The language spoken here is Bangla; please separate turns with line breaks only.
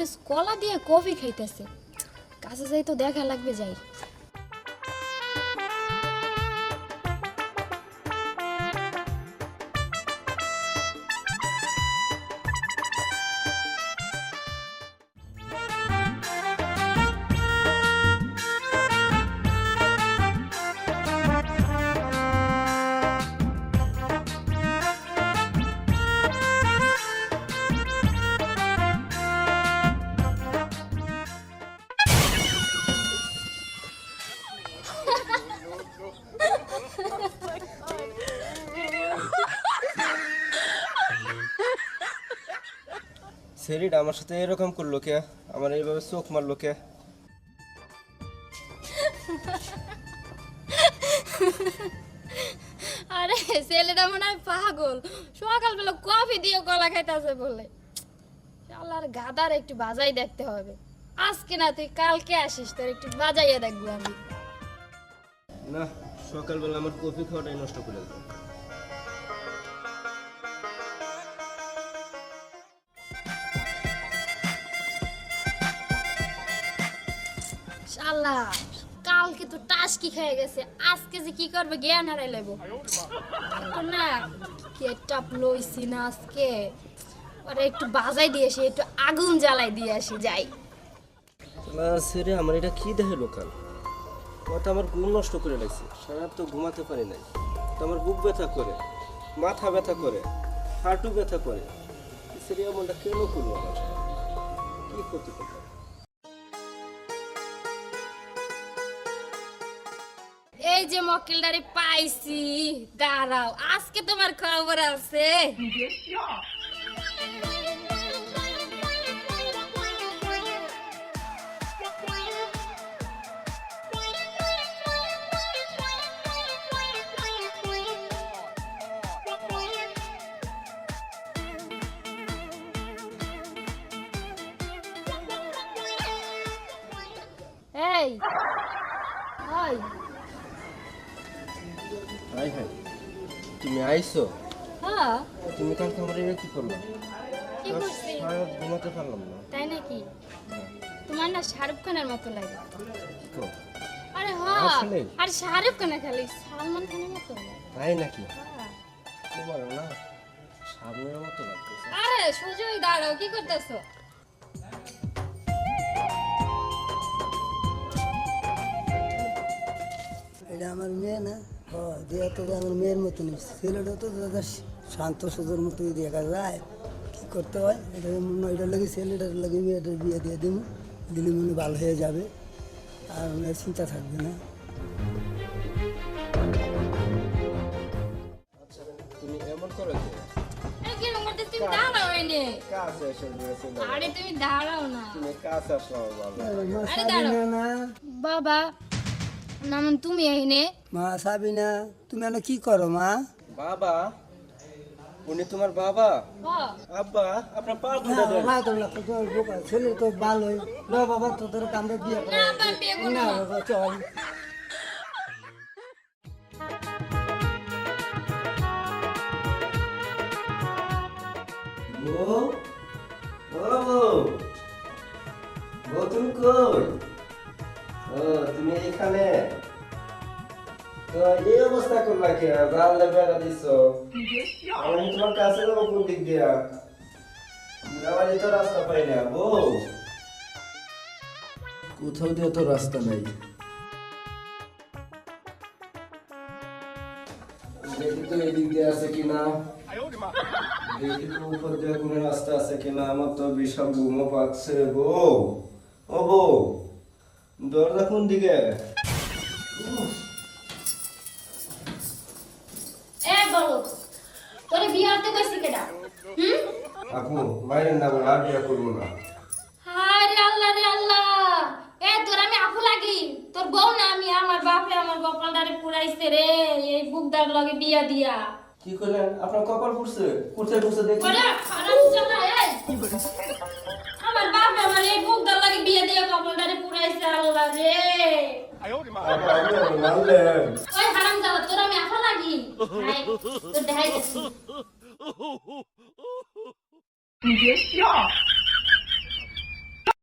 খাইতেছে কলা দিয়ে কফি খাইতেছে। কাছে যাই তো দেখা লাগবে যাই।
সেরিটা আমার সাথে এরকম করল কে? আমার এইভাবে চোখ মারলো কে?
আরে ছেলেটা মনে হয় পাগল। সকালবেলা কফি দিয়ে কলা খাইতেছে বলে। আল্লাহর গাদার একটু বাজাই দেখতে হবে। আজকে না তুই কালকে আসিস তোর একটু বাজাইয়া দেখব আমি।
না সকালবেলা আমার কফি খাওয়াটাই নষ্ট করে দিল।
শালা কালকে তো টাসকি খেয়ে গেছে, আজকে যে কি করবে জ্ঞান হারাই তো না কেটাপ লইছি না আজকে। ওরা একটু বাজাই দিয়ে আসি, একটু আগুন জ্বালাই দিয়ে আসি, যাই।
সেরে আমার এটা কি দেখে লোকাল? কথা আমার ঘুম নষ্ট করে লাগছে সারা তো ঘুমাতে পারি নাই। তো আমার বুক ব্যথা করে, মাথা ব্যথা করে, হাঁটু ব্যথা করে। সেরে এমনটা কেন করব? আমার কি করতে পারব
এই যে মক্কেলদারি পাইছি দাঁড়াও আজকে তোমার খবর আছে। এই
হাই হাই। তুমি আইছো
হ্যাঁ।
তুমি কালকে আমার এটা কি করল? সারা ঘুমাতে পারলাম না।
তাই নাকি? তোমার না শাহরুখ খানের মতো লাগে। আরে হ্যাঁ? আর শাহরুখ খানে খালি সালমান খানের মতো।
তাই নাকি?
হ্যাঁ।
তোমার না সামনের মতো লাগতেছে।
আরে সুজয় দাঁড়াও কি করতেছো?
এটা আমার মেয়ে না? দিয়া তো আমার মেয়ের মতন ছেলেটা তো দাদা শান্ত সুন্দর মতো দেখা যায়। কী করতে হয়? এটা মনে হয় এটা লাগে ছেলেটার লাগে মেয়েটার বিয়ে দিয়ে দিব। দিলে মনে ভালো হয়ে যাবে। আর চিন্তা থাকবে না।
আচ্ছা তুমি এমন করো বাবা
না
তুমি এনে।
মা সাবিনা তুমি এনে কি করো মা?
বাবা উনি তোমার বাবা।
হ্যাঁ
আব্বা আপনার পা ফুটা দেন
তো না, তো তোমার বোকা, ছেলে তো ভালোই না বাবা তোদের কামড়ে বিয়ে করে
না।
বাবা চল।
ও বউ বউ তুমি কই? ও তুমি এখানে? তো এই অবস্থা করলা কে? জানলে বেড়া দিছ। আমি তোমার কাছে যাব কোন দিক দিয়া? যাওয়ারই তো রাস্তা পাই না কোথাও দিয়ে তো রাস্তা নাই। দেখি তো এদিক দিয়ে আছে কিনা। দেখি তো উপর দিয়ে কোনো রাস্তা আছে কিনা। আমার তো বিশাল ঘুমো পাচ্ছে বউ। ও বউ। দরজা কোন দিকে?
এ বলো তোরে বিয়ে হতে কইছি কেডা? হুম?
আপু মায়ের নাম আর বিয়া করব না।
হায় আল্লাহ রে আল্লাহ। এ তোর আমি আপু লাগি? তোর বউ না আমি আমার বাপে আমার গোপালদারে পুরাইছে রে এই বুকদার লগে বিয়া দিয়া।
কি করলেন আপনার কপাল পুড়ছে পুড়ছে পুড়ছে দেখি।
এই। বাপে ভুক এই লাগে বিয়ে দিয়ে গোপালদারে পুরাইছে আল্লাহ রে। ওই হারাম জানা তোর আমি আপু লাগি? তোর দেখাই গেছি